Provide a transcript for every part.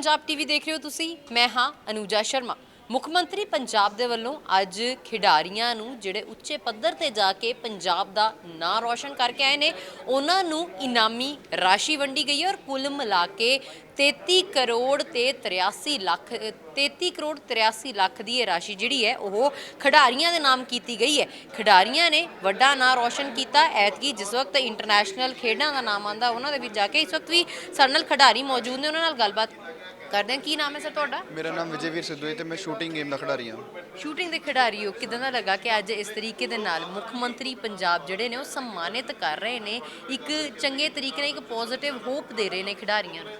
Punjab TV ਦੇਖ ਰਹੇ ਹੋ ਤੁਸੀਂ? ਮੈਂ ਹਾਂ ਅਨੂਜਾ ਸ਼ਰਮਾ। ਮੁੱਖ ਮੰਤਰੀ ਪੰਜਾਬ ਦੇ ਵੱਲੋਂ ਅੱਜ ਖਿਡਾਰੀਆਂ ਨੂੰ ਜਿਹੜੇ ਉੱਚੇ ਪੱਧਰ ਤੇ ਜਾ ਕੇ ਪੰਜਾਬ ਦਾ ਨਾਂ ਰੌਸ਼ਨ ਕਰਕੇ ਆਏ ਨੇ, ਉਹਨਾਂ ਨੂੰ ਇਨਾਮੀ ਰਾਸ਼ੀ ਵੰਡੀ ਗਈ ਹੈ ਔਰ ਕੁੱਲ ਮਿਲਾ ਕੇ 33 ਕਰੋੜ ਤੇ 83 ਲੱਖ 33 ਕਰੋੜ 83 ਲੱਖ ਦੀ ਇਹ ਰਾਸ਼ੀ ਜਿਹੜੀ ਹੈ, ਉਹ ਖਿਡਾਰੀਆਂ ਦੇ ਨਾਮ ਕੀਤੀ ਗਈ ਹੈ। ਖਿਡਾਰੀਆਂ ਨੇ ਵੱਡਾ ਨਾਂ ਰੌਸ਼ਨ ਕੀਤਾ। ਐਤਕੀ ਜਿਸ ਵਕਤ ਇੰਟਰਨੈਸ਼ਨਲ ਖੇਡਾਂ ਦਾ ਨਾਮ ਆਂਦਾ ਉਹਨਾਂ ਦੇ ਵਿੱਚ ਜਾ ਕੇ ਇਸ ਵਕਤ ਵੀ ਸਾਡੇ ਨਾਲ ਖਿਡਾਰੀ ਮੌਜੂਦ ਨੇ, ਉਹਨਾਂ ਨਾਲ ਗੱਲਬਾਤ ਕਰਦੇ ਹਾਂ। ਕੀ ਨਾਮ ਹੈ ਸਰ ਤੁਹਾਡਾ? ਮੇਰਾ ਨਾਮ ਵਿਜੇਵੀਰ ਸਿੱਧੂ ਹੈ ਤੇ ਮੈਂ ਸ਼ੂਟਿੰਗ ਗੇਮ ਦਾ ਖਿਡਾਰੀ ਹਾਂ। ਸ਼ੂਟਿੰਗ ਦੇ ਖਿਡਾਰੀ ਹੋ ਕਿਦਾਂ ਦਾ ਲੱਗਾ ਕਿ ਅੱਜ ਇਸ ਤਰੀਕੇ ਦੇ ਨਾਲ ਮੁੱਖ ਮੰਤਰੀ ਪੰਜਾਬ ਜਿਹੜੇ ਨੇ ਉਹ ਸਨਮਾਨਿਤ ਕਰ ਰਹੇ ਨੇ ਇੱਕ ਚੰਗੇ ਤਰੀਕੇ ਨਾਲ ਇੱਕ ਪੋਜ਼ਿਟਿਵ ਹੋਪ ਦੇ ਰਹੇ ਨੇ ਖਿਡਾਰੀਆਂ ਨੂੰ?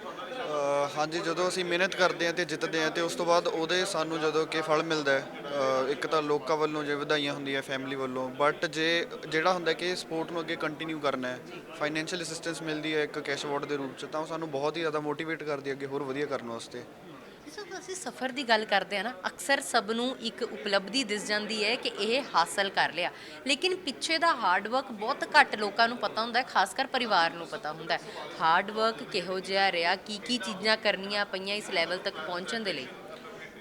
ਹਾਂਜੀ, ਜਦੋਂ ਅਸੀਂ ਮਿਹਨਤ ਕਰਦੇ ਹਾਂ ਤੇ ਜਿੱਤਦੇ ਹਾਂ ਤੇ ਉਸ ਤੋਂ ਬਾਅਦ ਉਹਦੇ ਸਾਨੂੰ ਜਦੋਂ ਕਿ ਫਲ ਮਿਲਦਾ ਹੈ, ਅਹ, ਇੱਕ ਤਾਂ ਲੋਕਾਂ ਵੱਲੋਂ ਜੇ ਵਧਾਈਆਂ ਹੁੰਦੀਆਂ ਫੈਮਿਲੀ ਵੱਲੋਂ। ਬਟ ਜੇ ਜਿਹੜਾ ਹੁੰਦਾ ਕਿ ਸਪੋਰਟ ਨੂੰ ਅੱਗੇ ਕੰਟੀਨਿਊ ਕਰਨਾ ਹੈ ਫਾਈਨੈਂਸ਼ੀਅਲ ਅਸਿਸਟੈਂਸ ਮਿਲਦੀ ਹੈ ਇੱਕ ਕੈਸ਼ ਅਵਾਰਡ ਦੇ ਰੂਪ ਚ, ਤਾਂ ਉਹ ਸਾਨੂੰ ਬਹੁਤ ਹੀ ਜ਼ਿਆਦਾ ਮੋਟੀਵੇਟ ਕਰਦੀ ਹੈ ਅੱਗੇ ਹੋਰ ਵਧੀਆ ਕਰਨ ਵਾਸਤੇ। ਸਭ ਅਸੀਂ ਸਫ਼ਰ ਦੀ ਗੱਲ ਕਰਦੇ ਆ ਨਾ ਅਕਸਰ ਸਭ ਨੂੰ ਇੱਕ ਉਪਲਬਧੀ ਦਿਸ ਜਾਂਦੀ ਹੈ ਕਿ ਇਹ ਹਾਸਲ ਕਰ ਲਿਆ। ਲੇਕਿਨ ਪਿੱਛੇ ਦਾ ਹਾਰਡ ਵਰਕ ਬਹੁਤ ਘੱਟ ਲੋਕਾਂ ਨੂੰ ਪਤਾ ਹੁੰਦਾ ਹੈ ਖਾਸ ਕਰ ਪਰਿਵਾਰ ਨੂੰ ਪਤਾ ਹੁੰਦਾ ਹੈ। ਹਾਰਡ ਵਰਕ ਕਿਹੋ ਜਿਹਾ ਰਿਹਾ? ਕੀ ਕੀ ਚੀਜ਼ਾਂ ਕਰਨੀਆਂ ਪਈਆਂ ਇਸ ਲੈਵਲ ਤੱਕ ਪਹੁੰਚਣ ਦੇ ਲਈ?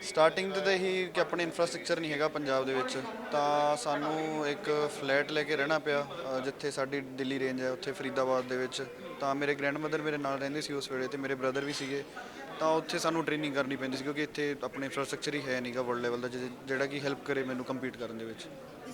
ਸਟਾਰਟਿੰਗ ਤੇ ਤਾਂ ਇਹੀ ਕਿ ਆਪਣੇ ਇਨਫਰਾਸਟ੍ਰਕਚਰ ਨਹੀਂ ਹੈਗਾ ਪੰਜਾਬ ਦੇ ਵਿੱਚ ਤਾਂ ਸਾਨੂੰ ਇੱਕ ਫਲੈਟ ਲੈ ਕੇ ਰਹਿਣਾ ਪਿਆ ਅ, ਜਿੱਥੇ ਸਾਡੀ ਦਿੱਲੀ ਰੇਂਜ ਹੈ ਉੱਥੇ ਫਰੀਦਾਬਾਦ ਦੇ ਵਿੱਚ। ਤਾਂ ਮੇਰੇ ਗ੍ਰੈਂਡਮਦਰ ਮੇਰੇ ਨਾਲ ਰਹਿੰਦੇ ਸੀ ਉਸ ਵੇਲੇ ਤੇ ਮੇਰੇ ਬ੍ਰਦਰ ਵੀ ਸੀਗੇ। ਤਾਂ ਉੱਥੇ ਸਾਨੂੰ ਟ੍ਰੇਨਿੰਗ ਕਰਨੀ ਪੈਂਦੀ ਸੀ ਕਿਉਂਕਿ ਇੱਥੇ ਆਪਣੇ ਇਨਫਰਾਸਟ੍ਰਕਚਰ ਹੀ ਹੈ ਨਹੀਂਗਾ ਵਰਲਡ ਲੈਵਲ ਦਾ ਜਿਹਦੇ- ਜਿਹੜਾ ਕਿ ਹੈਲਪ ਕਰੇ ਮੈਨੂੰ ਕੰਪੀਟ ਕਰਨ ਦੇ ਵਿੱਚ।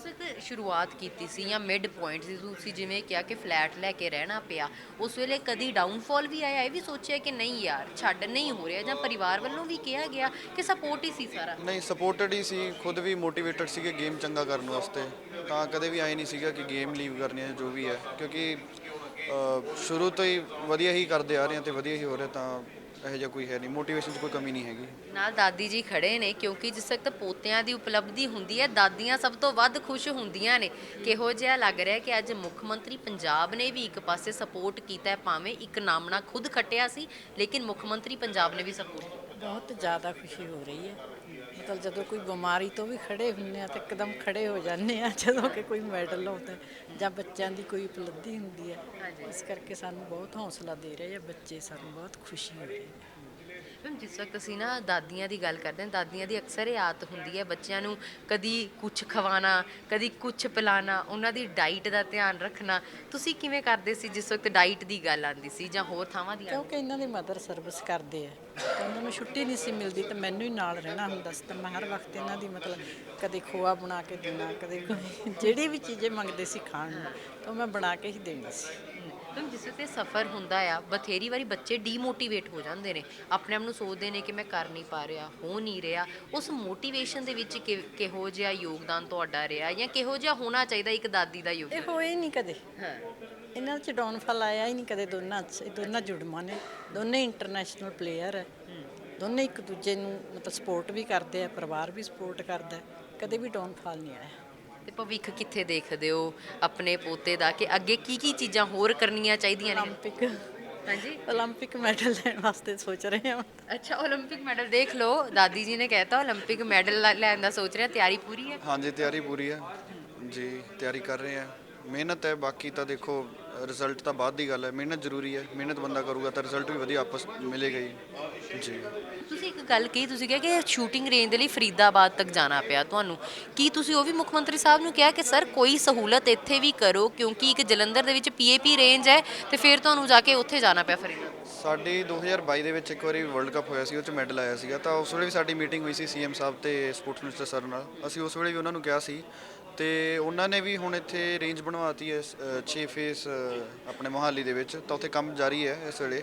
ਵਕਤ ਸ਼ੁਰੂਆਤ ਕੀਤੀ ਸੀ ਜਾਂ ਮਿਡ ਪੁਆਇੰਟ ਸੀ ਤੁਸੀਂ ਜਿਵੇਂ ਕਿਹਾ ਕਿ ਫਲੈਟ ਲੈ ਕੇ ਰਹਿਣਾ ਪਿਆ। ਉਸ ਵੇਲੇ ਕਦੀ ਡਾਊਨਫਾਲ ਵੀ ਆਇਆ ਇਹ ਵੀ ਸੋਚਿਆ ਕਿ ਨਹੀਂ ਯਾਰ ਛੱਡ ਨਹੀਂ ਹੋ ਰਿਹਾ ਜਾਂ ਪਰਿਵਾਰ ਵੱਲੋਂ ਵੀ ਕਿਹਾ ਗਿਆ ਕਿ ਸਪੋਰਟ ਹੀ ਸੀ ਸਾਰਾ? ਨਹੀਂ ਸਪੋਰਟਡ ਹੀ ਸੀ ਖੁਦ ਵੀ ਮੋਟੀਵੇਟਡ ਸੀਗੇ ਗੇਮ ਚੰਗਾ ਕਰਨ ਵਾਸਤੇ। ਤਾਂ ਕਦੇ ਵੀ ਆਏ ਨਹੀਂ ਸੀਗਾ ਕਿ ਗੇਮ ਲੀਵ ਕਰਨੀ ਹੈ ਜੋ ਵੀ ਹੈ। ਕਿਉਂਕਿ ਸ਼ੁਰੂ ਤੋਂ ਹੀ ਵਧੀਆ ਹੀ ਕਰਦੇ ਆ ਰਹੇ ਹਾਂ ਤੇ ਵਧੀਆ ਹੀ ਹੋ ਰਿਹਾ ਤਾਂ ਇਹੋ ਜਿਹਾ ਕੋਈ ਹੈ ਨਹੀਂ। ਮੋਟੀਵੇਸ਼ਨ 'ਚ ਕੋਈ ਕਮੀ ਨਹੀਂ ਹੈਗੀ। ਨਾਲ ਦਾਦੀ ਜੀ ਖੜੇ ਨੇ ਕਿਉਂਕਿ ਜਿਸ ਵਕਤ ਪੋਤਿਆਂ ਦੀ ਉਪਲਬਧੀ ਹੁੰਦੀ ਹੈ ਦਾਦੀਆਂ ਸਭ ਤੋਂ ਵੱਧ ਖੁਸ਼ ਹੁੰਦੀਆਂ ਨੇ। ਕਿਹੋ ਜਿਹਾ ਲੱਗ ਰਿਹਾ ਕਿ ਅੱਜ ਮੁੱਖ ਮੰਤਰੀ ਪੰਜਾਬ ਨੇ ਵੀ ਇੱਕ ਪਾਸੇ ਸਪੋਰਟ ਕੀਤਾ ਹੈ ਭਾਵੇਂ ਇੱਕ ਨਾਮਣਾ ਖੁਦ ਖੱਟਿਆ ਸੀ ਲੇਕਿਨ ਮੁੱਖ ਮੰਤਰੀ ਪੰਜਾਬ ਨੇ ਵੀ ਸਪੋਰਟ ਬਹੁਤ ਜ਼ਿਆਦਾ ਖੁਸ਼ੀ ਹੋ ਰਹੀ ਹੈ। ਮਤਲਬ ਜਦੋਂ ਕੋਈ ਬਿਮਾਰੀ ਤੋਂ ਵੀ ਖੜੇ ਹੁੰਨੇ ਆ ਤਾਂ ਇੱਕਦਮ ਖੜੇ ਹੋ ਜਾਂਦੇ ਆ, ਜਦੋਂ ਕਿ ਕੋਈ ਮੈਡਲ ਆਉਂਦਾ ਜਾਂ ਬੱਚਿਆਂ ਦੀ ਕੋਈ ਉਪਲਬਧੀ ਹੁੰਦੀ ਹੈ। ਇਸ ਕਰਕੇ ਸਾਨੂੰ ਬਹੁਤ ਹੌਸਲਾ ਦੇ ਰਹੇ ਆ, ਬੱਚੇ ਸਾਨੂੰ ਬਹੁਤ ਖੁਸ਼ੀ ਹੋ ਰਹੀ ਹੈ ਮੈਮ ਜਿਸ ਵਕਤ ਅਸੀਂ ਨਾ ਦਾਦੀਆਂ ਦੀ ਗੱਲ ਕਰਦੇ ਹਾਂ, ਦਾਦੀਆਂ ਦੀ ਅਕਸਰ ਇਹ ਆਦਤ ਹੁੰਦੀ ਹੈ ਬੱਚਿਆਂ ਨੂੰ ਕਦੀ ਕੁਝ ਖਵਾਣਾ ਕਦੀ ਕੁਝ ਪਿਲਾਣਾ ਉਹਨਾਂ ਦੀ ਡਾਈਟ ਦਾ ਧਿਆਨ ਰੱਖਣਾ। ਤੁਸੀਂ ਕਿਵੇਂ ਕਰਦੇ ਸੀ ਜਿਸ ਵਕਤ ਡਾਈਟ ਦੀ ਗੱਲ ਆਉਂਦੀ ਸੀ ਜਾਂ ਹੋਰ ਥਾਵਾਂ ਦੀ ਕਿਉਂਕਿ ਇਹਨਾਂ ਦੀ ਮਦਰ ਸਰਵਿਸ ਕਰਦੇ ਆ। ਉਹਨਾਂ ਨੂੰ ਛੁੱਟੀ ਨਹੀਂ ਸੀ ਮਿਲਦੀ ਤਾਂ ਮੈਨੂੰ ਹੀ ਨਾਲ ਰਹਿਣਾ ਹੁੰਦਾ ਸੀ। ਤਾਂ ਮੈਂ ਹਰ ਵਕਤ ਇਹਨਾਂ ਦੀ ਮਤਲਬ ਕਦੇ ਖੋਆ ਬਣਾ ਕੇ ਦੇਣਾ, ਕਦੇ ਜਿਹੜੀ ਵੀ ਚੀਜ਼ੇ ਮੰਗਦੇ ਸੀ ਖਾਣ ਨੂੰ, ਤਾਂ ਮੈਂ ਬਣਾ ਕੇ ਹੀ ਦੇਣੀ ਸੀ। ਮੈਮ ਜਿਸ ਤੇ ਸਫਰ ਹੁੰਦਾ ਆ ਬਥੇਰੀ ਵਾਰੀ ਬੱਚੇ ਡੀਮੋਟੀਵੇਟ ਹੋ ਜਾਂਦੇ ਨੇ। ਆਪਣੇ ਆਪ ਨੂੰ ਸੋਚਦੇ ਨੇ ਕਿ ਮੈਂ ਕਰ ਨਹੀਂ ਪਾ ਰਿਹਾ ਹੋ ਨਹੀਂ ਰਿਹਾ। ਉਸ ਮੋਟੀਵੇਸ਼ਨ ਦੇ ਵਿੱਚ ਕਿ- ਕਿਹੋ ਜਿਹਾ ਯੋਗਦਾਨ ਤੁਹਾਡਾ ਰਿਹਾ ਜਾਂ ਕਿਹੋ ਜਿਹਾ ਹੋਣਾ ਚਾਹੀਦਾ ਇੱਕ ਦਾਦੀ ਦਾ ਇਹ ਯੋਗਦਾਨ ਹੋਏ ਨਹੀਂ ਕਦੇ। ਹਾਂ। ਇਹਨਾਂ 'ਚ ਡਾਊਨਫਾਲ ਆਇਆ ਹੀ ਨਹੀਂ ਕਦੇ ਦੋਨਾਂ 'ਚ। ਇਹ ਦੋਨਾਂ ਜੁੜਮਾਂ ਨੇ। ਦੋਨੇ ਇੰਟਰਨੈਸ਼ਨਲ ਪਲੇਅਰ ਹੈ। ਦੋਨੇ ਇੱਕ ਦੂਜੇ ਨੂੰ ਮਤਲਬ ਸਪੋਰਟ ਵੀ ਕਰਦੇ ਆ ਪਰਿਵਾਰ ਵੀ ਸਪੋਰਟ ਕਰਦਾ। ਹੈ। ਕਦੇ ਵੀ ਡਾਊਨਫਾਲ ਨਹੀਂ ਆਇਆ। ਤੇ ਭਵਿੱਖ ਕਿੱਥੇ ਦੇਖਦੇ ਹੋ ਆਪਣੇ ਪੋਤੇ ਦਾ ਕਿ ਅੱਗੇ ਕੀ ਕੀ ਚੀਜ਼ਾਂ ਹੋਰ ਕਰਨੀਆਂ ਚਾਹੀਦੀਆਂ ਨੇ 올림픽 ਹਾਂਜੀ 올림픽 ਮੈਡਲ ਲੈਣ ਵਾਸਤੇ ਸੋਚ ਰਹੇ ਹਾਂ ਅੱਛਾ 올림픽 ਮੈਡਲ ਦੇਖ ਲਓ ਦਾਦੀ ਜੀ ਨੇ ਕਹਿਤਾ 올림픽 ਮੈਡਲ ਲੈਣ ਦਾ ਸੋਚ ਰਿਹਾ ਤਿਆਰੀ ਪੂਰੀ ਹੈ ਹਾਂਜੀ ਤਿਆਰੀ ਪੂਰੀ ਹੈ ਜੀ ਤਿਆਰੀ ਕਰ ਰਹੇ ਹਾਂ ਮਿਹਨਤ ਹੈ ਬਾਕੀ ਤਾਂ ਦੇਖੋ ਰਿਜ਼ਲਟ ਤਾਂ ਬਾਅਦ ਦੀ ਗੱਲ ਹੈ। ਮਿਹਨਤ ਜ਼ਰੂਰੀ ਹੈ। ਮਿਹਨਤ ਬੰਦਾ ਕਰੂਗਾ ਤਾਂ ਰਿਜ਼ਲਟ ਵੀ ਵਧੀਆ ਆਪਸ ਮਿਲੇਗਾ ਹੀ। ਜੀ। ਤੁਸੀਂ ਇੱਕ ਗੱਲ ਕਹੀ ਤੁਸੀਂ ਕਿਹਾ ਕਿ ਸ਼ੂਟਿੰਗ ਰੇਂਜ ਦੇ ਲਈ ਫਰੀਦਾਬਾਦ ਤੱਕ ਜਾਣਾ ਪਿਆ ਤੁਹਾਨੂੰ। ਕੀ ਤੁਸੀਂ ਉਹ ਵੀ ਮੁੱਖ ਮੰਤਰੀ ਸਾਹਿਬ ਨੂੰ ਕਿਹਾ ਕਿ ਸਰ ਕੋਈ ਸਹੂਲਤ ਇੱਥੇ ਵੀ ਕਰੋ ਕਿਉਂਕਿ ਇੱਕ ਜਲੰਧਰ ਦੇ ਵਿੱਚ ਪੀਏਪੀ ਰੇਂਜ ਹੈ ਤੇ ਫਿਰ ਤੁਹਾਨੂੰ ਜਾ ਕੇ ਉੱਥੇ ਜਾਣਾ ਪਿਆ ਫਰੀਦਾਬਾਦ? ਸਾਡੀ 2022 ਦੇ ਵਿੱਚ ਇੱਕ ਵਾਰੀ ਵਰਲਡ ਕੱਪ ਹੋਇਆ ਸੀ ਉਹ ਚ ਮੈਡਲ ਆਇਆ ਸੀਗਾ। ਤਾਂ ਉਸ ਵੇਲੇ ਵੀ ਸਾਡੀ ਮੀਟਿੰਗ ਹੋਈ ਸੀ ਸੀਐਮ ਸਾਹਿਬ ਤੇ ਸਪੋਰਟਸ ਮਿਨਿਸਟਰ ਸਰ ਨਾਲ। ਅਸੀਂ ਉਸ ਵੇਲੇ ਵੀ ਉਹਨਾਂ ਨੂੰ ਕਿਹਾ ਸੀ ਤੇ ਉਹਨਾਂ ਨੇ ਵੀ ਹੁਣ ਇੱਥੇ ਰੇਂਜ ਬਣਵਾਤੀ ਹੈ 6 ਫੇਸ ਆਪਣੇ ਮੋਹਾਲੀ ਦੇ ਵਿੱਚ। ਤਾਂ ਉੱਥੇ ਕੰਮ ਜਾਰੀ ਹੈ ਇਸ ਵੇਲੇ।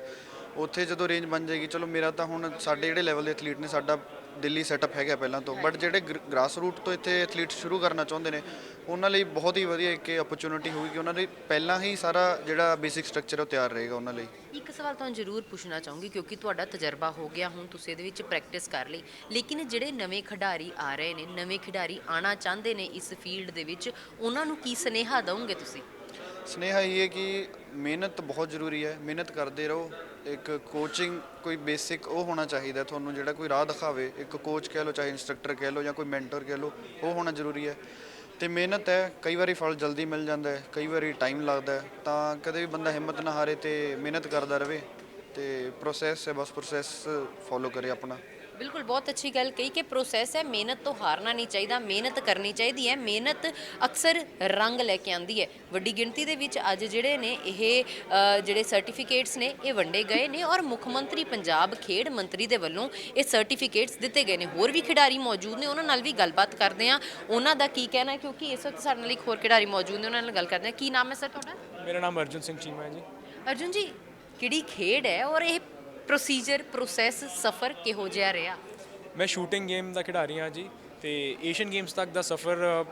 ਉੱਥੇ ਜਦੋਂ ਰੇਂਜ ਬਣ ਜਾਏਗੀ, ਚਲੋ ਮੇਰਾ ਤਾਂ ਹੁਣ ਸਾਡੇ ਜਿਹੜੇ ਲੈਵਲ ਦੇ ਐਥਲੀਟ ਨੇ, ਸਾਡਾ ਦਿੱਲੀ ਸੈਟਅਪ ਹੈਗਾ ਪਹਿਲਾਂ ਤੋਂ ਬਟ ਜਿਹੜੇ ਗ੍ਰਾਸ ਰੂਟ ਤੋਂ ਇੱਥੇ ਐਥਲੀਟਸ ਸ਼ੁਰੂ ਕਰਨਾ ਚਾਹੁੰਦੇ ਨੇ, ਉਹਨਾਂ ਲਈ ਬਹੁਤ ਹੀ ਵਧੀਆ ਇੱਕ ਓਪਰਚੁਨਿਟੀ ਹੋਊਗੀ ਕਿ ਉਹਨਾਂ ਲਈ ਪਹਿਲਾਂ ਹੀ ਸਾਰਾ ਜਿਹੜਾ ਬੇਸਿਕ ਸਟਰਕਚਰ ਉਹ ਤਿਆਰ ਰਹੇਗਾ ਉਹਨਾਂ ਲਈ। ਇੱਕ ਸਵਾਲ ਤੁਹਾਨੂੰ ਜ਼ਰੂਰ ਪੁੱਛਣਾ ਚਾਹੂੰਗੀ ਕਿਉਂਕਿ ਤੁਹਾਡਾ ਤਜਰਬਾ ਹੋ ਗਿਆ, ਹੁਣ ਤੁਸੀਂ ਇਹਦੇ ਵਿੱਚ ਪ੍ਰੈਕਟਿਸ ਕਰ ਲਈ। ਲੇਕਿਨ ਜਿਹੜੇ ਨਵੇਂ ਖਿਡਾਰੀ ਆ ਰਹੇ ਨੇ, ਨਵੇਂ ਖਿਡਾਰੀ ਆਣਾ ਚਾਹੁੰਦੇ ਨੇ ਇਸ ਫੀਲਡ ਦੇ ਵਿੱਚ, ਉਹਨਾਂ ਨੂੰ ਕੀ ਸਨੇਹਾ ਦਵੋਗੇ ਤੁਸੀਂ? ਸਨੇਹਾ ਇਹ ਹੈ ਕਿ ਮਿਹਨਤ ਬਹੁਤ ਜ਼ਰੂਰੀ ਹੈ, ਮਿਹਨਤ ਕਰਦੇ ਰਹੋ, ਇੱਕ ਕੋਚਿੰਗ ਕੋਈ ਬੇਸਿਕ ਉਹ ਹੋਣਾ ਚਾਹੀਦਾ ਤੁਹਾਨੂੰ ਜਿਹੜਾ ਕੋਈ ਰਾਹ ਦਿਖਾਵੇ, ਇੱਕ ਕੋਚ ਕਹਿ ਲਓ, ਚਾਹੇ ਇੰਸਟ੍ਰਕਟਰ ਕਹਿ ਲਓ ਜਾਂ ਕੋਈ ਮੈਂਟਰ ਕਹਿ ਲਓ, ਉਹ ਹੋਣਾ ਜ਼ਰੂਰੀ ਹੈ। ਤੇ ਮਿਹਨਤ ਹੈ, ਕਈ ਵਾਰੀ ਫਲ ਜਲਦੀ ਮਿਲ ਜਾਂਦਾ ਹੈ, ਕਈ ਵਾਰੀ ਟਾਈਮ ਲੱਗਦਾ ਹੈ, ਤਾਂ ਕਦੇ ਵੀ ਬੰਦਾ ਹਿੰਮਤ ਨਾ ਹਾਰੇ ਤੇ ਮਿਹਨਤ ਕਰਦਾ ਰਹੇ ਤੇ ਪ੍ਰੋਸੈਸ ਹੈ, ਬਸ ਪ੍ਰੋਸੈਸ ਫੋਲੋ ਕਰੇ ਆਪਣਾ। ਬਿਲਕੁਲ ਬਹੁਤ ਅੱਛੀ ਗੱਲ ਕਹੀ ਕਿ ਪ੍ਰੋਸੈਸ ਹੈ ਮਿਹਨਤ ਤੋਂ ਹਾਰਨਾ ਨਹੀਂ ਚਾਹੀਦਾ ਮਿਹਨਤ ਕਰਨੀ ਚਾਹੀਦੀ ਹੈ ਮਿਹਨਤ ਅਕਸਰ ਰੰਗ ਲੈ ਕੇ ਆਉਂਦੀ ਹੈ। ਵੱਡੀ ਗਿਣਤੀ ਦੇ ਵਿੱਚ ਅੱਜ ਜਿਹੜੇ ਨੇ ਇਹ ਅ, ਜਿਹੜੇ ਸਰਟੀਫਿਕੇਟਸ ਨੇ ਇਹ ਵੰਡੇ ਗਏ ਨੇ ਔਰ ਮੁੱਖ ਮੰਤਰੀ ਪੰਜਾਬ ਖੇਡ ਮੰਤਰੀ ਦੇ ਵੱਲੋਂ ਇਹ ਸਰਟੀਫਿਕੇਟਸ ਦਿੱਤੇ ਗਏ ਨੇ। ਹੋਰ ਵੀ ਖਿਡਾਰੀ ਮੌਜੂਦ ਨੇ ਉਹਨਾਂ ਨਾਲ ਵੀ ਗੱਲਬਾਤ ਕਰਦੇ ਆ ਉਹਨਾਂ ਦਾ ਕੀ ਕਹਿਣਾ ਹੈ ਕਿਉਂਕਿ ਇਸ ਵਕਤ ਸਾਡੇ ਨਾਲ ਇੱਕ ਹੋਰ ਖਿਡਾਰੀ ਮੌਜੂਦ ਨੇ ਉਹਨਾਂ ਨਾਲ ਗੱਲ ਕਰਦੇ ਆ ਕੀ ਨਾਮ ਹੈ ਸਰ ਤੁਹਾਡਾ? ਮੇਰਾ ਨਾਮ ਅਰਜੁਨ ਸਿੰਘ ਚੀਮਾ ਹੈ ਜੀ। ਅਰਜੁਨ ਜੀ ਕਿਹੜੀ ਖੇਡ ਹੈ ਔਰ ਇਹ ਪ੍ਰੋਸੀਜਰ ਪ੍ਰੋਸੈਸ ਸਫਰ ਕਿਹੋ ਜਿਹਾ ਰਿਹਾ? ਮੈਂ ਸ਼ੂਟਿੰਗ ਗੇਮ ਦਾ ਖਿਡਾਰੀ ਹਾਂ ਜੀ ਤੇ ਏਸ਼ੀਅਨ ਗੇਮਸ ਤੱਕ ਦਾ ਸਫ਼ਰ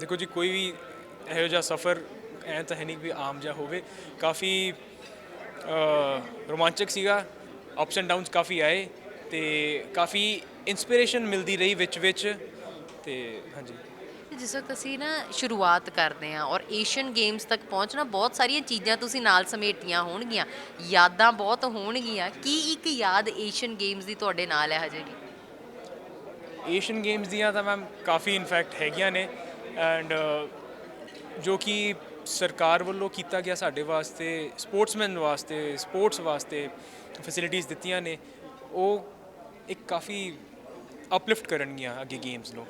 ਦੇਖੋ ਜੀ ਕੋਈ ਵੀ ਇਹੋ ਜਿਹਾ ਸਫ਼ਰ ਐ ਤਾਂ ਹੈ ਨਹੀਂ ਵੀ ਆਮ ਜਿਹਾ ਹੋਵੇ। ਕਾਫੀ ਰੋਮਾਂਚਕ ਸੀਗਾ ਅਪਸ ਐਂਡ ਡਾਊਨਸ ਕਾਫੀ ਆਏ ਤੇ ਕਾਫੀ ਇਨਸਪੀਰੇਸ਼ਨ ਮਿਲਦੀ ਰਹੀ ਵਿੱਚ ਵਿੱਚ ਤੇ ਹਾਂਜੀ। ਤੇ ਜਿਸ ਵਕਤ ਅਸੀਂ ਨਾ ਸ਼ੁਰੂਆਤ ਕਰਦੇ ਹਾਂ ਔਰ ਏਸ਼ੀਅਨ ਗੇਮਸ ਤੱਕ ਪਹੁੰਚਣਾ, ਬਹੁਤ ਸਾਰੀਆਂ ਚੀਜ਼ਾਂ ਤੁਸੀਂ ਨਾਲ ਸਮੇਟੀਆਂ ਹੋਣਗੀਆਂ। ਯਾਦਾਂ ਬਹੁਤ ਹੋਣਗੀਆਂ। ਕੀ ਇੱਕ ਯਾਦ ਏਸ਼ੀਅਨ ਗੇਮਸ ਦੀ ਤੁਹਾਡੇ ਨਾਲ ਹੈ ਹਜੇ ਵੀ? ਏਸ਼ੀਅਨ ਗੇਮਸ ਦੀਆਂ ਤਾਂ ਮੈਮ ਕਾਫੀ ਇਨਫੈਕਟ ਹੈਗੀਆਂ ਨੇ ਐਂਡ ਜੋ ਕਿ ਸਰਕਾਰ ਵੱਲੋਂ ਕੀਤਾ ਗਿਆ ਸਾਡੇ ਵਾਸਤੇ ਸਪੋਰਟਸਮੈਨ ਵਾਸਤੇ ਸਪੋਰਟਸ ਵਾਸਤੇ ਫੈਸਿਲਿਟੀਆਂ ਦਿੱਤੀਆਂ ਨੇ, ਉਹ ਇੱਕ ਕਾਫੀ ਅਪਲਿਫਟ ਕਰਨਗੀਆਂ ਅੱਗੇ ਗੇਮਸ ਨੂੰ।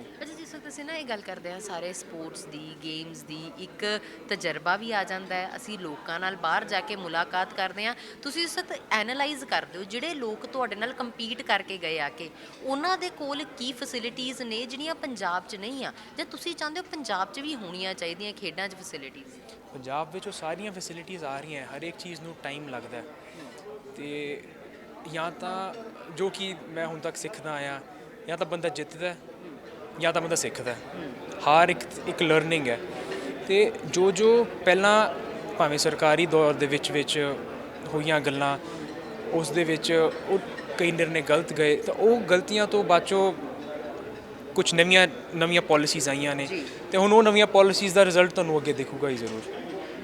ਅੱਛਾ ਜਿਸ ਵਕਤ ਅਸੀਂ ਨਾ ਇਹ ਗੱਲ ਕਰਦੇ ਹਾਂ ਸਾਰੇ ਸਪੋਰਟਸ ਦੀ ਗੇਮਸ ਦੀ ਇੱਕ ਤਜਰਬਾ ਵੀ ਆ ਜਾਂਦਾ ਹੈ। ਅਸੀਂ ਲੋਕਾਂ ਨਾਲ ਬਾਹਰ ਜਾ ਕੇ ਮੁਲਾਕਾਤ ਕਰਦੇ ਹਾਂ। ਤੁਸੀਂ ਉਸ ਐਨਾਲਾਈਜ਼ ਕਰਦੇ ਹੋ ਜਿਹੜੇ ਲੋਕ ਤੁਹਾਡੇ ਨਾਲ ਕੰਪੀਟ ਕਰਕੇ ਗਏ ਆ ਕੇ ਉਹਨਾਂ ਦੇ ਕੋਲ ਕੀ ਫੈਸਿਲਿਟੀਆਂ ਨੇ ਜਿਹੜੀਆਂ ਪੰਜਾਬ 'ਚ ਨਹੀਂ ਆ? ਜਾਂ ਤੁਸੀਂ ਚਾਹੁੰਦੇ ਹੋ ਪੰਜਾਬ 'ਚ ਵੀ ਹੋਣੀਆਂ ਚਾਹੀਦੀਆਂ ਖੇਡਾਂ 'ਚ ਫੈਸਿਲਿਟੀਆਂ ਪੰਜਾਬ ਵਿੱਚ ਉਹ ਸਾਰੀਆਂ ਫੈਸਿਲਿਟੀਆਂ ਆ ਰਹੀਆਂ ਹਰ ਇੱਕ ਚੀਜ਼ ਨੂੰ ਟਾਈਮ ਲੱਗਦਾ ਹੈ। ਤੇ ਜਾਂ ਤਾਂ ਜੋ ਕਿ ਮੈਂ ਹੁਣ ਤੱਕ ਸਿੱਖਦਾ ਆਇਆ ਜਾਂ ਤਾਂ ਬੰਦਾ ਜਿੱਤਦਾ ਹੈ, ਜਾਂ ਤਾਂ ਬੰਦਾ ਸਿੱਖਦਾ। ਹਰ ਇੱਕ ਇੱਕ ਲਰਨਿੰਗ ਹੈ। ਤੇ ਜੋ ਜੋ ਪਹਿਲਾਂ ਭਾਵੇਂ ਸਰਕਾਰੀ ਦੌਰ ਦੇ ਵਿੱਚ ਵਿੱਚ ਹੋਈਆਂ ਗੱਲਾਂ ਉਸ ਦੇ ਵਿੱਚ ਉਹ ਕਈ ਨਿਰਣੇ ਗਲਤ ਗਏ ਤਾਂ ਉਹ ਗਲਤੀਆਂ ਤੋਂ ਬਾਅਦੋਂ ਕੁਝ ਨਵੀਆਂ ਨਵੀਆਂ ਪਾਲਿਸੀਜ਼ ਆਈਆਂ ਨੇ। ਤੇ ਹੁਣ ਉਹ ਨਵੀਆਂ ਪਾਲਿਸੀਜ਼ ਦਾ ਰਿਜ਼ਲਟ ਤੁਹਾਨੂੰ ਅੱਗੇ ਦਿਖੂਗਾ ਹੀ ਜ਼ਰੂਰ।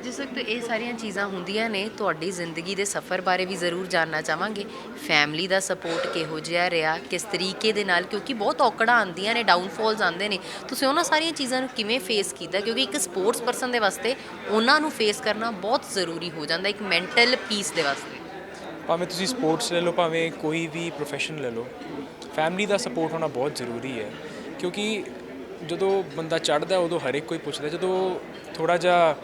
ਜਿਸ ਵਕਤ ਇਹ ਸਾਰੀਆਂ ਚੀਜ਼ਾਂ ਹੁੰਦੀਆਂ ਨੇ, ਤੁਹਾਡੀ ਜ਼ਿੰਦਗੀ ਦੇ ਸਫ਼ਰ ਬਾਰੇ ਵੀ ਜ਼ਰੂਰ ਜਾਨਣਾ ਚਾਹਾਂਗੇ। ਫੈਮਿਲੀ ਦਾ ਸਪੋਰਟ ਕਿਹੋ ਜਿਹਾ ਰਿਹਾ, ਕਿਸ ਤਰੀਕੇ ਦੇ ਨਾਲ, ਕਿਉਂਕਿ ਬਹੁਤ ਔਕੜਾਂ ਆਉਂਦੀਆਂ ਨੇ ਡਾਊਨਫਾਲਸ ਆਉਂਦੇ ਨੇ। ਤੁਸੀਂ ਉਹਨਾਂ ਸਾਰੀਆਂ ਚੀਜ਼ਾਂ ਨੂੰ ਕਿਵੇਂ ਫੇਸ ਕੀਤਾ? ਕਿਉਂਕਿ ਇੱਕ ਸਪੋਰਟਸ ਪਰਸਨ ਦੇ ਵਾਸਤੇ ਉਹਨਾਂ ਨੂੰ ਫੇਸ ਕਰਨਾ ਬਹੁਤ ਜ਼ਰੂਰੀ ਹੋ ਜਾਂਦਾ, ਇੱਕ ਮੈਂਟਲ ਪੀਸ ਦੇ ਵਾਸਤੇ। ਭਾਵੇਂ ਤੁਸੀਂ ਸਪੋਰਟਸ ਲੈ ਲਓ, ਭਾਵੇਂ ਕੋਈ ਵੀ ਪ੍ਰੋਫੈਸ਼ਨ ਲੈ ਲਓ ਫੈਮਿਲੀ ਦਾ ਸਪੋਰਟ ਹੋਣਾ ਬਹੁਤ ਜ਼ਰੂਰੀ ਹੈ। ਕਿਉਂਕਿ ਜਦੋਂ ਬੰਦਾ ਚੜ੍ਹਦਾ, ਉਦੋਂ ਹਰ ਇੱਕ ਕੋਈ ਪੁੱਛਦਾ, ਜਦੋਂ ਥੋੜਾ ਜਿਹਾ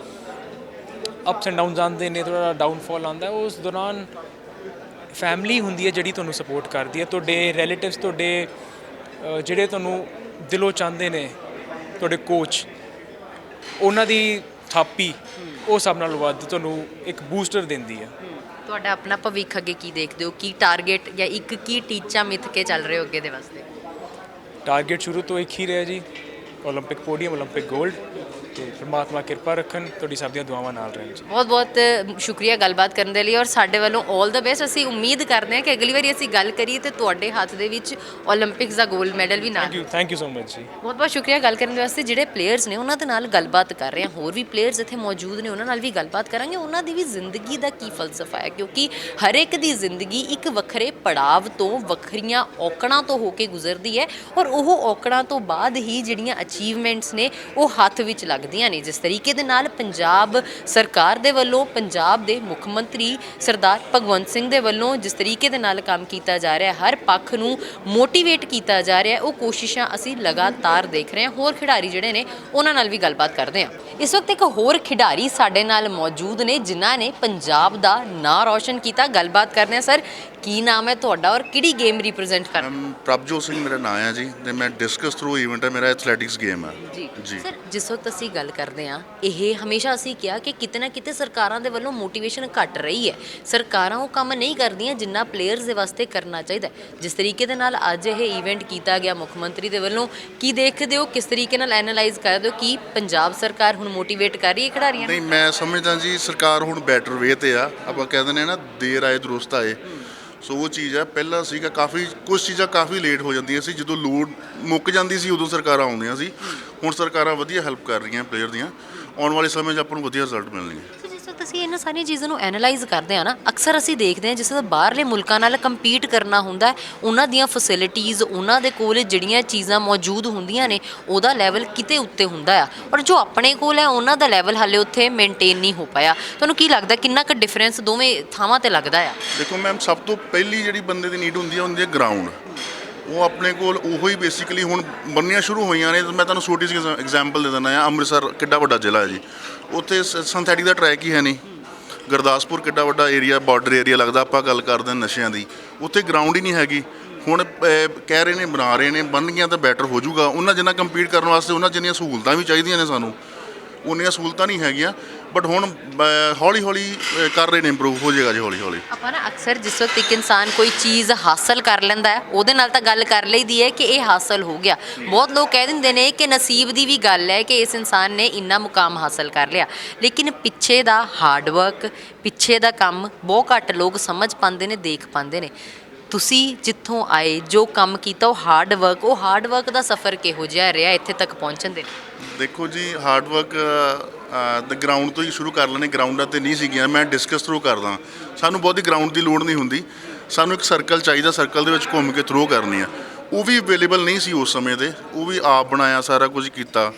ਅਪਸ ਐਂਡ ਡਾਊਨਸ ਆਉਂਦੇ ਨੇ ਥੋੜਾ ਡਾਊਨਫਾਲ ਆਉਂਦਾ ਉਸ ਦੌਰਾਨ ਫੈਮਿਲੀ ਹੁੰਦੀ ਹੈ ਜਿਹੜੀ ਤੁਹਾਨੂੰ ਸਪੋਰਟ ਕਰਦੀ ਹੈ। ਤੁਹਾਡੇ ਰਿਲੇਟਿਵਸ ਤੁਹਾਡੇ ਜਿਹੜੇ ਤੁਹਾਨੂੰ ਦਿਲੋਂ ਚਾਹੁੰਦੇ ਨੇ ਤੁਹਾਡੇ ਕੋਚ ਉਹਨਾਂ ਦੀ ਥਾਪੀ ਉਹ ਸਭ ਨਾਲੋਂ ਵੱਧ ਤੁਹਾਨੂੰ ਇੱਕ ਬੂਸਟਰ ਦਿੰਦੀ ਹੈ। ਤੁਹਾਡਾ ਆਪਣਾ ਭਵਿੱਖ ਅੱਗੇ ਕੀ ਦੇਖਦੇ ਹੋ? ਕੀ ਟਾਰਗੇਟ ਜਾਂ ਇੱਕ ਕੀ ਟੀਚਾ ਮਿੱਥ ਕੇ ਚੱਲ ਰਹੇ ਹੋ ਅੱਗੇ ਦੇ ਵਾਸਤੇ? ਟਾਰਗੇਟ ਸ਼ੁਰੂ ਤੋਂ ਇੱਕ ਹੀ ਰਿਹਾ ਜੀ 올림픽 ਪੋਡੀਅਮ 올림픽 골ਡ ਤੇ ਪ੍ਰਮਾਤਮਾ ਕਿਰਪਾ ਰੱਖਣ ਤੁਹਾਡੀ ਸਭ ਦੀਆਂ ਦੁਆਵਾਂ ਨਾਲ ਰਹਿਣ ਜੀ। ਬਹੁਤ ਬਹੁਤ ਸ਼ੁਕਰੀਆ ਗੱਲਬਾਤ ਕਰਨ ਦੇ ਲਈ ਔਰ ਸਾਡੇ ਵੱਲੋਂ 올 ਦਾ ਬੈਸਟ ਅਸੀਂ ਉਮੀਦ ਕਰਦੇ ਹਾਂ ਕਿ ਅਗਲੀ ਵਾਰੀ ਅਸੀਂ ਗੱਲ ਕਰੀਏ ਤੇ ਤੁਹਾਡੇ ਹੱਥ ਦੇ ਵਿੱਚ 올림픽ਸ ਦਾ 골ਡ ਮੈਡਲ ਵੀ ਨਾ thank you thank you so much ਜੀ। ਬਹੁਤ ਬਹੁਤ ਸ਼ੁਕਰੀਆ ਗੱਲ ਕਰਨ ਦੇ ਵਾਸਤੇ। ਜਿਹੜੇ ਪਲੇਅਰਸ ਨੇ ਉਹਨਾਂ ਦੇ ਨਾਲ ਗੱਲਬਾਤ ਕਰ ਰਹੇ ਹਾਂ। ਹੋਰ ਵੀ ਪਲੇਅਰਸ ਇੱਥੇ ਮੌਜੂਦ ਨੇ ਉਹਨਾਂ ਨਾਲ ਵੀ ਗੱਲਬਾਤ ਕਰਾਂਗੇ। ਉਹਨਾਂ ਦੀ ਵੀ ਜ਼ਿੰਦਗੀ ਦਾ ਕੀ ਫਲਸਫਾ ਹੈ? ਕਿਉਂਕਿ ਹਰ ਇੱਕ ਦੀ ਜ਼ਿੰਦਗੀ ਇੱਕ ਵੱਖਰੇ ਪੜਾਵ ਤੋਂ ਵੱਖਰੀਆਂ ਔਕੜਾਂ ਤੋਂ ਹੋ ਕੇ ਗੁਜ਼ਰਦੀ ਹੈ। ਔਰ ਉਹ ਔਕੜਾਂ ਤੋਂ ਬਾਅਦ ਹੀ ਜਿਹੜੀਆਂ ਅਚੀਵਮੈਂਟਸ ਨੇ ਉਹ ਹੱਥ ਵਿੱਚ ਲੱਗ ਲੱਗਦੀਆਂ ਨੇ। ਜਿਸ ਤਰੀਕੇ ਦੇ ਨਾਲ ਪੰਜਾਬ ਸਰਕਾਰ ਦੇ ਵੱਲੋਂ ਪੰਜਾਬ ਦੇ ਮੁੱਖ ਮੰਤਰੀ ਸਰਦਾਰ ਭਗਵੰਤ ਸਿੰਘ ਦੇ ਵੱਲੋਂ ਜਿਸ ਤਰੀਕੇ ਦੇ ਨਾਲ ਕੰਮ ਕੀਤਾ ਜਾ ਰਿਹਾ ਹਰ ਪੱਖ ਨੂੰ ਮੋਟੀਵੇਟ ਕੀਤਾ ਜਾ ਰਿਹਾ ਉਹ ਕੋਸ਼ਿਸ਼ਾਂ ਅਸੀਂ ਲਗਾਤਾਰ ਦੇਖ ਰਹੇ ਹਾਂ। ਹੋਰ ਖਿਡਾਰੀ ਜਿਹੜੇ ਨੇ ਉਹਨਾਂ ਨਾਲ ਵੀ ਗੱਲਬਾਤ ਕਰਦੇ ਹਾਂ। ਇਸ ਵਕਤ ਇੱਕ ਹੋਰ ਖਿਡਾਰੀ ਸਾਡੇ ਨਾਲ ਮੌਜੂਦ ਨੇ ਜਿਨ੍ਹਾਂ ਨੇ ਪੰਜਾਬ ਦਾ ਨਾਂ ਰੌਸ਼ਨ ਕੀਤਾ। ਗੱਲਬਾਤ ਕਰਦੇ ਹਾਂ। ਸਰ ਕੀ ਨਾਮ ਹੈ ਤੁਹਾਡਾ ਔਰ ਕਿਹੜੀ ਗੇਮ ਰਿਪਰੈਜ਼ੈਂਟ ਕਰ ਪ੍ਰਭਜੋਤ ਸਿੰਘ ਮੇਰਾ ਨਾਮ ਹੈ ਜੀ ਤੇ ਮੈਂ ਡਿਸਕਸ ਥਰੂ ਇਵੈਂਟ ਹੈ। ਮੇਰਾ ਐਥਲੈਟਿਕਸ ਗੇਮ ਹੈ ਜੀ। ਸਰ ਜਿਸ ਵਕਤ ਅਸੀਂ ਗੱਲ ਕਰਦੇ ਹਾਂ, ਇਹ ਹਮੇਸ਼ਾ ਅਸੀਂ ਕਿਹਾ ਕਿ ਕਿਤੇ ਨਾ ਕਿਤੇ ਸਰਕਾਰਾਂ ਦੇ ਵੱਲੋਂ ਮੋਟੀਵੇਸ਼ਨ ਘਟ ਰਹੀ ਹੈ। ਸਰਕਾਰਾਂ ਉਹ ਕੰਮ ਨਹੀਂ ਕਰਦੀਆਂ ਜਿੰਨਾ ਪਲੇਅਰਸ ਦੇ ਵਾਸਤੇ ਕਰਨਾ ਚਾਹੀਦਾ ਜਿਸ ਤਰੀਕੇ ਦੇ ਨਾਲ ਅੱਜ ਇਹ ਇਵੈਂਟ ਕੀਤਾ ਗਿਆ ਮੁੱਖ ਮੰਤਰੀ ਦੇ ਵੱਲੋਂ, ਕੀ ਦੇਖਦੇ ਹੋ, ਕਿਸ ਤਰੀਕੇ ਨਾਲ ਐਨਾਲਾਈਜ਼ ਕਰਦੇ ਹੋ ਕਿ ਪੰਜਾਬ ਸਰਕਾਰ ਹੁਣ ਮੋਟੀਵੇਟ ਕਰ ਰਹੀ ਹੈ ਖਿਡਾਰੀਆਂ ਨੂੰ? ਨਹੀਂ, ਮੈਂ ਸਮਝਦਾ ਜੀ, ਸਰਕਾਰ ਹੁਣ ਬੈਟਰ ਵੇ ਤੇ ਆ। ਆਪਾਂ ਕਹਿ ਦਿੰਦੇ ਨਾ, ਦੇਰ ਆਏ, ਦਰੁਸਤ ਆਏ। ਸੋ ਉਹ ਚੀਜ਼ ਹੈ, ਪਹਿਲਾਂ ਸੀਗਾ ਕਾਫੀ ਕੁਝ ਚੀਜ਼ਾਂ ਕਾਫੀ ਲੇਟ ਹੋ ਜਾਂਦੀਆਂ ਸੀ, ਜਦੋਂ ਲੋਡ ਮੁੱਕ ਜਾਂਦੀ ਸੀ, ਉਦੋਂ ਸਰਕਾਰਾਂ ਆਉਂਦੀਆਂ ਸੀ। ਹੁਣ ਸਰਕਾਰਾਂ ਵਧੀਆ ਹੈਲਪ ਕਰ ਰਹੀਆਂ ਪਲੇਅਰ ਦੀਆਂ। ਆਉਣ ਵਾਲੇ ਸਮੇਂ 'ਚ ਆਪਾਂ ਨੂੰ ਵਧੀਆ ਰਿਜ਼ਲਟ ਮਿਲਣਗੇ ਅਸੀਂ ਇਹਨਾਂ ਸਾਰੀਆਂ ਚੀਜ਼ਾਂ ਨੂੰ ਐਨਾਲਾਈਜ਼ ਕਰਦੇ ਆ ਨਾ, ਅਕਸਰ ਅਸੀਂ ਦੇਖਦੇ ਹਾਂ ਜਿਸ ਤਰ੍ਹਾਂ ਬਾਹਰਲੇ ਮੁਲਕਾਂ ਨਾਲ ਕੰਪੀਟ ਕਰਨਾ ਹੁੰਦਾ ਉਹਨਾਂ ਦੀਆਂ ਫੈਸਿਲਿਟੀਆਂ ਉਹਨਾਂ ਦੇ ਕੋਲ ਜਿਹੜੀਆਂ ਚੀਜ਼ਾਂ ਮੌਜੂਦ ਹੁੰਦੀਆਂ ਨੇ, ਉਹਦਾ ਲੈਵਲ ਕਿਤੇ ਉੱਤੇ ਹੁੰਦਾ ਆ। ਔਰ ਜੋ ਆਪਣੇ ਕੋਲ ਹੈ, ਉਹਨਾਂ ਦਾ ਲੈਵਲ ਹਾਲੇ ਉੱਥੇ ਮੇਨਟੇਨ ਨਹੀਂ ਹੋ ਪਾਇਆ। ਤੁਹਾਨੂੰ ਕੀ ਲੱਗਦਾ, ਕਿੰਨਾ ਕੁ ਡਿਫਰੈਂਸ ਦੋਵੇਂ ਥਾਵਾਂ ਤੇ ਲੱਗਦਾ ਆ? ਦੇਖੋ ਮੈਮ, ਸਭ ਤੋਂ ਪਹਿਲੀ ਜਿਹੜੀ ਬੰਦੇ ਦੀ ਨੀਡ ਹੁੰਦੀ ਹੈ ਹੁੰਦੀ ਹੈ ਗਰਾਊਂਡ ਉਹ ਆਪਣੇ ਕੋਲ ਉਹੋ ਹੀ ਬੇਸਿਕਲੀ ਹੁਣ ਬੰਨੀਆਂ ਸ਼ੁਰੂ ਹੋਈਆਂ ਨੇ ਮੈਂ ਤੁਹਾਨੂੰ ਛੋਟੀ ਜਿਹੀ ਐਗਜ਼ਾਮਪਲ ਦੇ ਦਿੰਦਾ ਆ ਅੰਮ੍ਰਿਤਸਰ ਕਿੱਡਾ ਵੱਡਾ ਜ਼ਿਲ੍ਹਾ ਹੈ ਜੀ। ਉੱਥੇ ਸਿੰਥੈਟਿਕ ਦਾ ਟਰੈਕ ਹੀ ਹੈ ਨਹੀਂ। ਗੁਰਦਾਸਪੁਰ ਕਿੱਡਾ ਵੱਡਾ ਏਰੀਆ ਬਾਰਡਰ ਏਰੀਆ ਲੱਗਦਾ, ਆਪਾਂ ਗੱਲ ਕਰਦੇ ਹਾਂ ਨਸ਼ਿਆਂ ਦੀ। ਉੱਥੇ ਗਰਾਊਂਡ ਹੀ ਨਹੀਂ ਹੈਗੀ। ਹੁਣ ਕਹਿ ਰਹੇ ਨੇ, ਬਣਾ ਰਹੇ ਨੇ ਬਣ ਗਈਆਂ ਤਾਂ ਬੈਟਰ ਹੋ ਜਾਊਗਾ। ਉਹਨਾਂ ਜਿੰਨਾ ਕੰਪੀਟ ਕਰਨ ਵਾਸਤੇ, ਉਹਨਾਂ ਜਿੰਨੀਆਂ ਸਹੂਲਤਾਂ ਵੀ ਚਾਹੀਦੀਆਂ ਨੇ ਸਾਨੂੰ, ਉਨੀਆਂ ਸਹੂਲਤਾਂ ਨਹੀਂ ਹੈਗੀਆਂ। ਬਟ ਹੁਣ ਹੌਲੀ ਹੌਲੀ ਕਰ ਰਹੇ ਨੇ ਇੰਪਰੂਵ ਹੋ ਜਾਏਗਾ ਜੀ ਹੌਲੀ ਹੌਲੀ ਆਪਾਂ ਨਾ ਅਕਸਰ ਜਿਸ ਵਕਤ ਇੱਕ ਇਨਸਾਨ ਕੋਈ ਚੀਜ਼ ਹਾਸਲ ਕਰ ਲੈਂਦਾ ਹੈ, ਉਹਦੇ ਨਾਲ ਤਾਂ ਗੱਲ ਕਰ ਲਈਦੀ ਹੈ ਕਿ ਇਹ ਹਾਸਲ ਹੋ ਗਿਆ। ਬਹੁਤ ਲੋਕ ਕਹਿ ਦਿੰਦੇ ਨੇ ਕਿ ਨਸੀਬ ਦੀ ਵੀ ਗੱਲ ਹੈ ਕਿ ਇਸ ਇਨਸਾਨ ਨੇ ਇੰਨਾ ਮੁਕਾਮ ਹਾਸਲ ਕਰ ਲਿਆ। ਲੇਕਿਨ ਪਿੱਛੇ ਦਾ ਹਾਰਡ ਵਰਕ ਪਿੱਛੇ ਦਾ ਕੰਮ ਬਹੁਤ ਘੱਟ ਲੋਕ ਸਮਝ ਪਾਉਂਦੇ ਨੇ, ਦੇਖ ਪਾਉਂਦੇ ਨੇ। ਤੁਸੀਂ ਜਿੱਥੋਂ ਆਏ, ਜੋ ਕੰਮ ਕੀਤਾ, ਉਹ ਹਾਰਡ ਵਰਕ ਉਹ ਹਾਰਡ ਵਰਕ ਦਾ ਸਫ਼ਰ ਕਿਹੋ ਜਿਹਾ ਰਿਹਾ ਇੱਥੇ ਤੱਕ ਪਹੁੰਚਣ ਦੇ ਲਈ? ਦੇਖੋ ਜੀ ਹਾਰਡ ਵਰਕ ਦ ਗਰਾਊਂਡ ਤੋਂ ਹੀ ਸ਼ੁਰੂ ਕਰ ਲੈਣੇ ਗਰਾਊਂਡਾਂ ਤੇ ਨਹੀਂ ਸੀਗੀਆਂ, ਮੈਂ ਡਿਸਕਸ ਥਰੂ ਕਰਦਾ ਸਾਨੂੰ ਬਹੁਤੀ ਗਰਾਊਂਡ ਦੀ ਲੋੜ ਨਹੀਂ ਹੁੰਦੀ। ਸਾਨੂੰ ਇੱਕ ਸਰਕਲ ਚਾਹੀਦਾ ਸਰਕਲ ਦੇ ਵਿੱਚ ਘੁੰਮ ਕੇ ਥਰੂ ਕਰਨੀ ਆ। ਉਹ ਵੀ ਅਵੇਲੇਬਲ ਨਹੀਂ ਸੀ ਉਸ ਸਮੇਂ ਦੇ। ਉਹ ਵੀ ਆਪ ਬਣਾਇਆ, ਸਾਰਾ ਕੁਝ ਕੀਤਾ।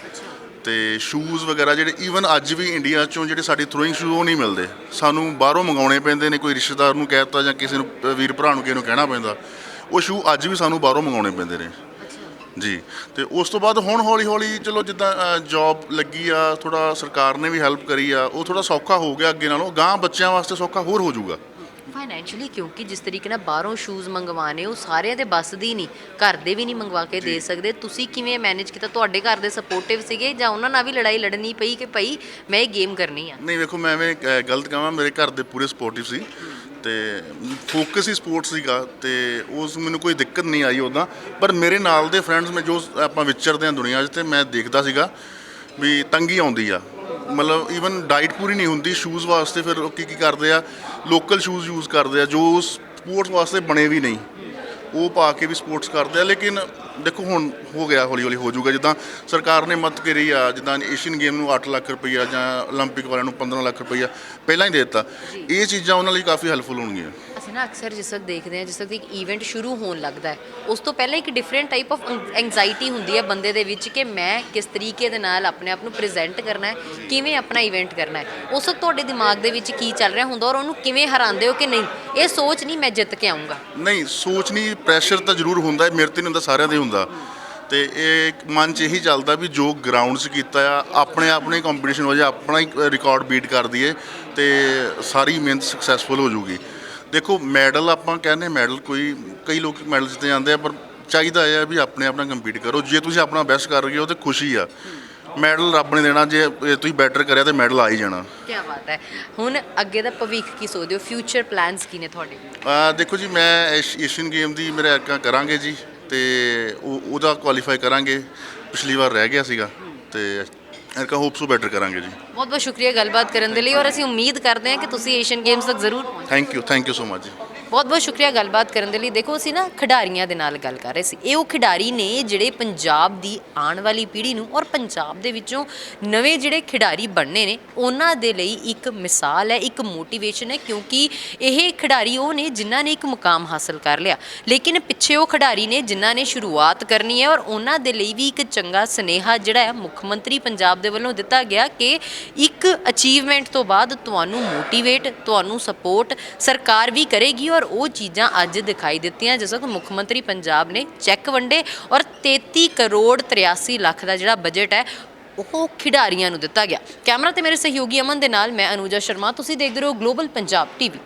ਤੇ ਸ਼ੂਜ਼ ਵਗੈਰਾ ਜਿਹੜੇ ਈਵਨ ਅੱਜ ਵੀ ਇੰਡੀਆ ਚੋਂ ਜਿਹੜੇ ਸਾਡੇ ਥਰੋਇੰਗ ਸ਼ੂਜ਼ ਉਹ ਨਹੀਂ ਮਿਲਦੇ। ਸਾਨੂੰ ਬਾਹਰੋਂ ਮੰਗਾਉਣੇ ਪੈਂਦੇ ਨੇ, ਕੋਈ ਰਿਸ਼ਤੇਦਾਰ ਨੂੰ ਕਹਿ ਦਿੱਤਾ ਜਾਂ ਕਿਸੇ ਨੂੰ ਵੀਰ ਭਰਾ ਨੂੰ ਕਿਸੇ ਨੂੰ ਕਹਿਣਾ ਪੈਂਦਾ, ਉਹ ਸ਼ੂ ਅੱਜ ਵੀ ਸਾਨੂੰ ਬਾਹਰੋਂ ਮੰਗਾਉਣੇ ਪੈਂਦੇ ਨੇ। ਜੀ, ਤੇ ਉਸ ਤੋਂ ਬਾਅਦ ਹੁਣ ਹੌਲੀ ਹੌਲੀ ਚਲੋ ਜਿੱਦਾਂ ਜੌਬ ਲੱਗੀ ਆ ਥੋੜਾ ਸਰਕਾਰ ਨੇ ਵੀ ਹੈਲਪ ਕਰੀ ਆ, ਉਹ ਥੋੜਾ ਸੌਖਾ ਹੋ ਗਿਆ ਅੱਗੇ ਨਾਲੋਂ ਗਾਂ ਬੱਚਿਆਂ ਵਾਸਤੇ ਸੌਖਾ ਹੋਰ ਹੋ ਜਾਊਗਾ। ਫਾਈਨੈਂਸ਼ੀਅਲੀ ਕਿਉਂਕਿ ਜਿਸ ਤਰੀਕੇ ਨਾਲ ਬਾਹਰੋਂ ਸ਼ੂਜ਼ ਮੰਗਵਾਣੇ ਉਹ ਸਾਰਿਆਂ ਦੇ ਬਸ ਦੀ ਨਹੀਂ ਘਰ ਦੇ ਵੀ ਨਹੀਂ ਮੰਗਵਾ ਕੇ ਦੇ ਸਕਦੇ। ਤੁਸੀਂ ਕਿਵੇਂ ਮੈਨੇਜ ਕੀਤਾ? ਤੁਹਾਡੇ ਘਰ ਦੇ ਸਪੋਰਟਿਵ ਸੀਗੇ ਜਾਂ ਉਹਨਾਂ ਨਾਲ ਵੀ ਲੜਾਈ ਲੜਨੀ ਪਈ ਕਿ ਭਈ ਮੈਂ ਇਹ ਗੇਮ ਕਰਨੀ ਆ? ਨਹੀਂ ਵੇਖੋ ਮੈਂ ਐਵੇਂ ਗਲਤ ਕਹਾਂ ਮੇਰੇ ਘਰ ਦੇ ਪੂਰੇ ਸਪੋਰਟਿਵ ਸੀ ਤੇ ਫੋਕਸ ਹੀ ਸਪੋਰਟ ਸੀਗਾ ਤੇ ਉਸ ਮੈਨੂੰ ਕੋਈ ਦਿੱਕਤ ਨਹੀਂ ਆਈ ਉਦਾਂ ਪਰ ਮੇਰੇ ਨਾਲ ਦੇ ਫਰੈਂਡਸ ਮੈਂ ਜੋ ਆਪਾਂ ਵਿਚਰਦੇ ਹਾਂ ਦੁਨੀਆ 'ਚ ਤੇ ਮੈਂ ਦੇਖਦਾ ਸੀਗਾ ਵੀ ਤੰਗੀ ਆਉਂਦੀ ਆ। ਮਤਲਬ ਈਵਨ ਡਾਈਟ ਪੂਰੀ ਨਹੀਂ ਹੁੰਦੀ ਸ਼ੂਜ਼ ਵਾਸਤੇ ਫਿਰ ਉਹ ਕੀ ਕੀ ਕਰਦੇ ਆ ਲੋਕਲ ਸ਼ੂਜ਼ ਯੂਜ਼ ਕਰਦੇ ਆ ਜੋ ਸਪੋਰਟਸ ਵਾਸਤੇ ਬਣੇ ਵੀ ਨਹੀਂ ਉਹ ਪਾ ਕੇ ਵੀ ਸਪੋਰਟਸ ਕਰਦੇ ਆ ਲੇਕਿਨ ਦੇਖੋ ਹੁਣ ਹੋ ਗਿਆ ਹੌਲੀ ਹੌਲੀ ਹੋ ਜਾਊਗਾ ਜਿੱਦਾਂ ਸਰਕਾਰ ਨੇ ਮਦਦ ਕਰੀ ਆ ਜਿੱਦਾਂ ਏਸ਼ੀਅਨ ਗੇਮ ਨੂੰ 8 ਲੱਖ ਰੁਪਈਆ ਜਾਂ 올림픽 ਵਾਲਿਆਂ ਨੂੰ 15 ਲੱਖ ਰੁਪਈਆ ਪਹਿਲਾਂ ਹੀ ਦੇ ਦਿੱਤਾ ਇਹ ਚੀਜ਼ਾਂ ਉਹਨਾਂ ਲਈ ਕਾਫੀ ਹੈਲਪਫੁਲ ਹੋਣਗੀਆਂ ਅਸੀਂ ਨਾ ਅਕਸਰ ਜਿਸ ਵਕਤ ਦੇਖਦੇ ਹਾਂ ਜਿਸ ਵਕਤ ਇੱਕ ਇਵੈਂਟ ਸ਼ੁਰੂ ਹੋਣ ਲੱਗਦਾ ਹੈ ਉਸ ਤੋਂ ਪਹਿਲਾਂ ਇੱਕ ਡਿਫਰੈਂਟ ਟਾਈਪ ਆਫ ਐਂਗਜ਼ਾਈਟੀ ਹੁੰਦੀ ਹੈ ਬੰਦੇ ਦੇ ਵਿੱਚ ਕਿ ਮੈਂ ਕਿਸ ਤਰੀਕੇ ਦੇ ਨਾਲ ਆਪਣੇ ਆਪ ਨੂੰ ਪ੍ਰੈਜ਼ੈਂਟ ਕਰਨਾ ਹੈ ਕਿਵੇਂ ਆਪਣਾ ਇਵੈਂਟ ਕਰਨਾ ਹੈ। ਉਸ ਵਕਤ ਤੁਹਾਡੇ ਦਿਮਾਗ ਦੇ ਵਿੱਚ ਕੀ ਚੱਲ ਰਿਹਾ ਹੁੰਦਾ ਔਰ ਉਹਨੂੰ ਕਿਵੇਂ ਹਰਾਉਂਦੇ ਹੋ ਕਿ ਨਹੀਂ? ਇਹ ਸੋਚ ਨਹੀਂ ਮੈਂ ਜਿੱਤ ਕੇ ਆਉਂਗਾ ਨਹੀਂ ਸੋਚ ਨਹੀਂ ਪ੍ਰੈਸ਼ਰ ਤਾਂ ਜ਼ਰੂਰ ਹੁੰਦਾ ਹੈ, ਮੇਰੇ ਤੇ ਨਹੀਂ ਹੁੰਦਾ ਸਾਰਿਆਂ ਦੇ ਹੁੰਦਾ। ਤੇ ਇਹ ਮਨ 'ਚ ਇਹੀ ਚੱਲਦਾ ਵੀ ਜੋ ਗਰਾਊਂਡ 'ਚ ਕੀਤਾ ਆ ਆਪਣੇ ਆਪਣੇ ਕੰਪੀਟੀਸ਼ਨ ਹੋ ਜਾ ਆਪਣਾ ਹੀ ਰਿਕਾਰਡ ਬੀਟ ਕਰ ਦਈਏ ਤੇ ਸਾਰੀ ਮਿਹਨਤ ਸਕਸੈਸਫੁਲ ਹੋ ਜੂਗੀ ਦੇਖੋ ਮੈਡਲ ਆਪਾਂ ਕਹਿੰਦੇ ਮੈਡਲ ਕੋਈ ਕਈ ਲੋਕ ਮੈਡਲ ਜਿੱਤੇ ਜਾਂਦੇ ਆ ਪਰ ਚਾਹੀਦਾ ਇਹ ਆ ਵੀ ਆਪਣੇ ਆਪਣਾ ਕੰਪੀਟ ਕਰੋ। ਜੇ ਤੁਸੀਂ ਆਪਣਾ ਬੈਸਟ ਕਰ ਰਹੇ ਹੋ ਤੇ ਖੁਸ਼ੀ ਆ। ਮੈਡਲ ਰੱਬ ਨੇ ਦੇਣਾ ਜੇ ਤੁਸੀਂ ਬੈਟਰ ਕਰਿਆ ਤੇ ਮੈਡਲ ਆ ਹੀ ਜਾਣਾ। ਕੀ ਬਾਤ ਹੈ। ਹੁਣ ਅੱਗੇ ਦਾ ਭਵਿੱਖ ਕੀ ਸੋਚਦੇ ਹੋ? ਫਿਊਚਰ ਪਲਾਨਸ ਕੀ ਨੇ ਤੁਹਾਡੇ? ਅਹ ਦੇਖੋ ਜੀ ਮੈਂ ਏਸ਼- ਏਸ਼ੀਅਨ ਗੇਮ ਦੀ ਮੇਰੇ ਐਰਕਾ ਕਰਾਂਗੇ ਜੀ ਤੇ ਉਹ ਉਹਦਾ ਕੁਆਲੀਫਾਈ ਕਰਾਂਗੇ। ਪਿਛਲੀ ਵਾਰ ਰਹਿ ਗਿਆ ਸੀਗਾ ਤੇ ਐਰਕਾ ਹੋਪ ਸੋ ਬੈਟਰ ਕਰਾਂਗੇ ਜੀ। ਬਹੁਤ ਬਹੁਤ ਸ਼ੁਕਰੀਆ ਗੱਲਬਾਤ ਕਰਨ ਦੇ ਲਈ ਔਰ ਅਸੀਂ ਉਮੀਦ ਕਰਦੇ ਹਾਂ ਕਿ ਤੁਸੀਂ ਏਸ਼ੀਅਨ ਗੇਮਸ ਤੱਕ ਜ਼ਰੂਰ ਪਹੁੰਚੋ। Thank you thank you so much ਜੀ। ਬਹੁਤ ਬਹੁਤ ਸ਼ੁਕਰੀਆ ਗੱਲਬਾਤ ਕਰਨ ਦੇ ਲਈ। ਦੇਖੋ, ਅਸੀਂ ਨਾ ਖਿਡਾਰੀਆਂ ਦੇ ਨਾਲ ਗੱਲ ਕਰ ਰਹੇ ਸੀ। ਇਹ ਉਹ ਖਿਡਾਰੀ ਨੇ ਜਿਹੜੇ ਪੰਜਾਬ ਦੀ ਆਉਣ ਵਾਲੀ ਪੀੜ੍ਹੀ ਨੂੰ ਔਰ ਪੰਜਾਬ ਦੇ ਵਿੱਚੋਂ ਨਵੇਂ ਜਿਹੜੇ ਖਿਡਾਰੀ ਬਣਨੇ ਨੇ, ਉਹਨਾਂ ਦੇ ਲਈ ਇੱਕ ਮਿਸਾਲ ਹੈ, ਇੱਕ ਮੋਟੀਵੇਸ਼ਨ ਹੈ, ਕਿਉਂਕਿ ਇਹ ਖਿਡਾਰੀ ਉਹ ਨੇ ਜਿਨ੍ਹਾਂ ਨੇ ਇੱਕ ਮੁਕਾਮ ਹਾਸਲ ਕਰ ਲਿਆ। ਲੇਕਿਨ ਪਿੱਛੇ ਉਹ ਖਿਡਾਰੀ ਨੇ ਜਿਨ੍ਹਾਂ ਨੇ ਸ਼ੁਰੂਆਤ ਕਰਨੀ ਹੈ ਔਰ ਉਹਨਾਂ ਦੇ ਲਈ ਵੀ ਇੱਕ ਚੰਗਾ ਸਨੇਹਾ ਜਿਹੜਾ ਹੈ, ਮੁੱਖ ਮੰਤਰੀ ਪੰਜਾਬ ਦੇ ਵੱਲੋਂ ਦਿੱਤਾ ਗਿਆ ਕਿ ਇੱਕ ਅਚੀਵਮੈਂਟ ਤੋਂ ਬਾਅਦ ਤੁਹਾਨੂੰ ਮੋਟੀਵੇਟ ਤੁਹਾਨੂੰ ਸਪੋਰਟ ਸਰਕਾਰ ਵੀ ਕਰੇਗੀ ਔਰ ਉਹ ਚੀਜ਼ਾਂ ਅੱਜ ਦਿਖਾਈ ਦਿੱਤੀਆਂ, ਜਿਸ ਵਕਤ ਮੁੱਖ ਮੰਤਰੀ ਪੰਜਾਬ ਨੇ ਚੈੱਕ ਵੰਡੇ ਔਰ 33 ਕਰੋੜ 83 ਲੱਖ ਦਾ ਜਿਹੜਾ ਬਜਟ ਹੈ, ਉਹ ਖਿਡਾਰੀਆਂ ਨੂੰ ਦਿੱਤਾ ਗਿਆ। ਕੈਮਰਾ ਤੇ ਮੇਰੇ ਸਹਿਯੋਗੀ ਅਮਨ ਦੇ ਨਾਲ ਮੈਂ ਅਨੂਜਾ ਸ਼ਰਮਾ, ਤੁਸੀਂ ਦੇਖਦੇ ਰਹੋ ਗਲੋਬਲ ਪੰਜਾਬ ਟੀਵੀ